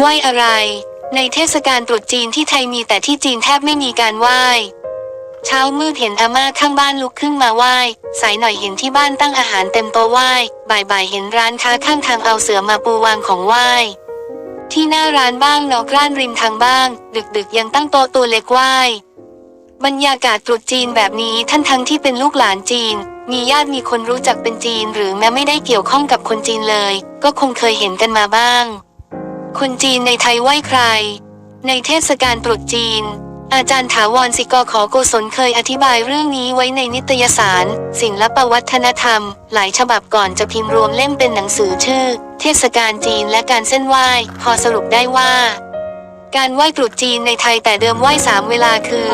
ไหว้อะไร ในเทศกาลตรุษจีนที่ไทยมีแต่ที่จีนแทบไม่มีการไหว้เช้ามืดเห็นอาม่าข้างบ้านลุกขึ้นมาไหว้ สายหน่อยเห็นที่บ้านตั้งอาหารเต็มโต๊ะไหว้ บ่ายๆเห็นร้านค้าข้างทางเอาเสือมาปูวางของไหว้ ที่หน้าร้านบ้างนอกร้านริมทางบ้าง ดึกๆ ยังตั้งโต๊ะตัวเล็กไหว้ บรรยากาศตรุษจีนแบบนี้ท่านทั้งที่เป็นลูกหลานจีน มีญาติมีคนรู้จักเป็นจีน หรือแม้ไม่ได้เกี่ยวข้องกับคนจีนเลย ก็คงเคยเห็นกันมาบ้าง คนจีนในไทยไหว้ใคร ในเทศกาลตรุษจีน อาจารย์ถาวรศิกขอโกศลเคยอธิบายเรื่องนี้ไว้ในนิตยสาร ศิลปวัฒนธรรม หลายฉบับก่อนจะพิมพ์รวมเล่มเป็นหนังสือชื่อ เทศกาลจีนและการเส้นไหว้ พอสรุปได้ว่า การไหว้ตรุษจีนในไทยแต่เดิมไหว้สามเวลาคือ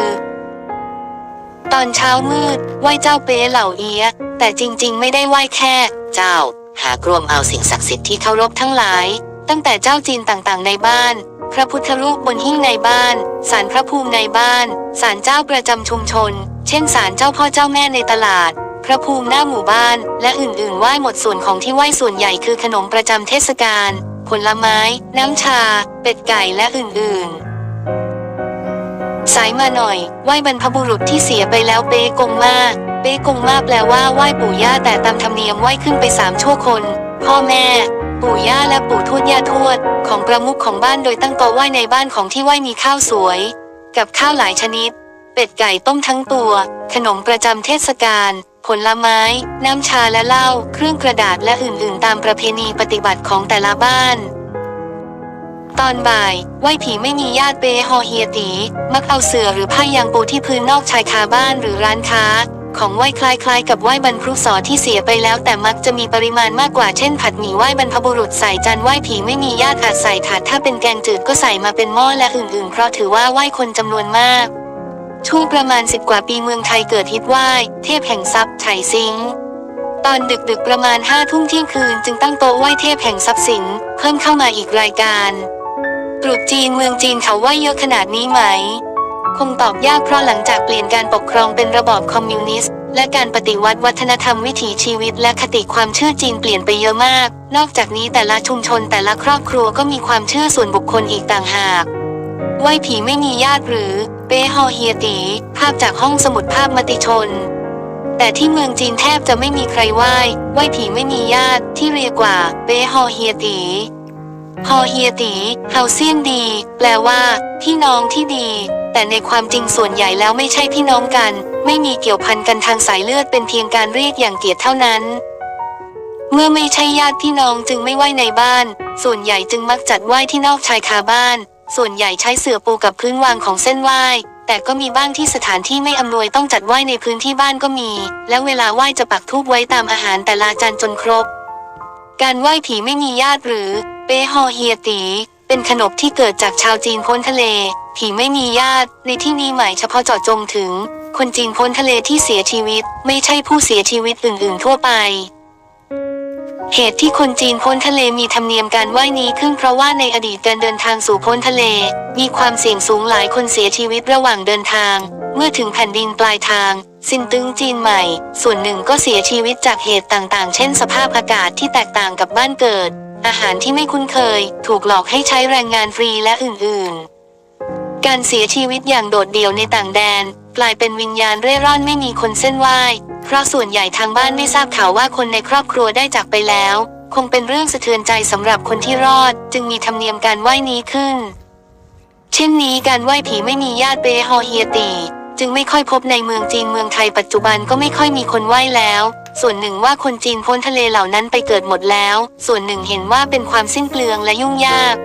ตอนเช้ามืด ไหว้เจ้าเป๊เหล่าเอียแต่จริงๆ ไม่ได้ไหว้แค่ เจ้า หากรวมเอาสิ่งศักดิ์สิทธิ์ที่เคารพทั้งหลาย ตั้งแต่เจ้าจีนต่างๆ ในบ้าน พระพุทธรูปบนหิ้งในบ้าน ศาลพระภูมิในบ้าน ศาลเจ้าประจำชุมชน เช่นศาลเจ้าพ่อเจ้าแม่ในตลาด พระภูมิหน้าหมู่บ้าน และอื่นๆไหว้หมดส่วนของที่ไหว้ส่วนใหญ่คือขนมประจำเทศกาล ผลไม้ น้ำชา เป็ดไก่และอื่นๆสายมาหน่อย ไหว้บรรพบุรุษที่เสียไปแล้วเป๊กงมา เป๊กงมาแปลว่าไหว้ปู่ย่าแต่ตามธรรมเนียมไหว้ขึ้นไปสามชั่วคน พ่อแม่ ปู่ย่าและปู่ทวดย่าทวด ของประมุขของบ้านโดยตั้งโต๊ะไหว้ในบ้านของที่ไหว้มีข้าวสวย กับข้าวหลายชนิด เป็ดไก่ต้มทั้งตัว ขนมประจำเทศกาลผลไม้ น้ำชาและเหล้าเครื่องกระดาษและอื่น ๆ ตามประเพณีปฏิบัติของแต่ละบ้าน ตอนบ่าย ไหว้ผีไม่มีญาติเปฮอเฮียตี มักเอาเสื่อหรือผ้ายางปูที่พื้นนอกชายคาบ้านหรือร้านค้า ของไหว้คล้ายๆ กับไหว้บรรพบุรุษที่เสียไปแล้ว แต่มักจะมีปริมาณมากกว่าเช่นผัดหมี่ไหว้บรรพบุรุษใส่จานไหว้ผีไม่มีญาติอาจใส่ถาดถ้าเป็นแกงจืดก็ใส่มาเป็นหม้อและอื่นๆ เพราะถือว่าไหว้คนจำนวนมาก ช่วงประมาณสิบกว่าปีเมืองไทยเกิดฮิตไหว้เทพแห่งทรัพย์ไฉซิงตอนดึกๆประมาณห้าทุ่มเที่ยงคืนจึงตั้งโต๊ะไหว้เทพแห่งทรัพย์สินเพิ่มเข้ามาอีกรายการตรุษจีนเมืองจีนเขาไหว้เยอะขนาดนี้ไหม คงตอบยากเพราะหลังจากเปลี่ยนการปกครองเป็นระบอบคอมมิวนิสต์และการปฏิวัติวัฒนธรรมวิถีชีวิตและคติความเชื่อจีนเปลี่ยนไปเยอะมาก นอกจากนี้แต่ละชุมชนแต่ละครอบครัวก็มีความเชื่อส่วนบุคคลอีกต่างหากไหวผีไม่มีญาติหรือ เป้ฮอเฮียตี ภาพจากห้องสมุดภาพมติชน แต่ที่เมืองจีนแทบจะไม่มีใครไหว้ไหวผีไม่มีญาติที่เรียกว่า เป้ฮอเฮียตี ฮอเฮียตีเฮาเซียนดี แปลว่า พี่น้องที่ดี แต่ในความจริงส่วนใหญ่แล้วไม่ใช่พี่น้องกัน ไม่มีเกี่ยวพันกันทางสายเลือดเป็นเพียงการเรียกอย่างเกียรติเท่านั้น เมื่อไม่ใช่ญาติพี่น้องจึงไม่ไหว้ในบ้าน ส่วนใหญ่จึงมักจัดไหว้ที่นอกชายคาบ้าน ส่วนใหญ่ใช้เสื่อปูกับพื้นวางของเส้นไหว้แต่ก็มีบ้างที่สถานที่ไม่อำนวยต้องจัดไหว้ในพื้นที่บ้านก็มี และเวลาไหว้จะปักธูปไว้ตามอาหารแต่ละจานจนครบ การไหว้ผีไม่มีญาติหรือ เป้ฮอเฮียตี เป็นขนบที่เกิดจากชาวจีนพ้นทะเล ผีไม่มีญาติ ในที่นี้หมายเฉพาะเจาะจงถึง คนจีนพ้นทะเลที่เสียชีวิต ไม่ใช่ผู้เสียชีวิตอื่นๆทั่วไป เหตุที่คนจีนพ้นทะเลมีธรรมเนียมการไหว้นี้ขึ้นเพราะว่าในอดีตการเดินทางสู่พ้นทะเล มีความเสี่ยงสูงหลายคนเสียชีวิตระหว่างเดินทาง เมื่อถึงแผ่นดินปลายทางซินตึงจีนใหม่ ส่วนหนึ่งก็เสียชีวิตจากเหตุต่างๆ เช่น สภาพอากาศที่แตกต่างกับบ้านเกิด อาหารที่ไม่คุ้นเคย ถูกหลอกให้ใช้แรงงานฟรีและอื่น ๆ การเสียชีวิตอย่างโดดเดี่ยวในต่างแดน กลายเป็นวิญญาณเร่ร่อนไม่มีคนเส้นไหว้ ราะส่วนใหญ่ทางบ้านไม่ทราบข่าวว่าคนในครอบครัวได้จากไปแล้ว คงเป็นเรื่องสะเทือนใจสำหรับคนที่รอด จึงมีธรรมเนียมการไหว้นี้ขึ้น เช่นนี้การไหว้ผีไม่มีญาติเปฮอเฮียตีจึงไม่ค่อยพบในเมืองจีนเมืองไทยปัจจุบันก็ไม่ค่อยมีคนไหว้แล้ว ส่วนหนึ่งว่าคนจีนพ้นทะเลเหล่านั้นไปเกิดหมดแล้ว ส่วนหนึ่งเห็นว่าเป็นความสิ้นเปลืองและยุ่งยาก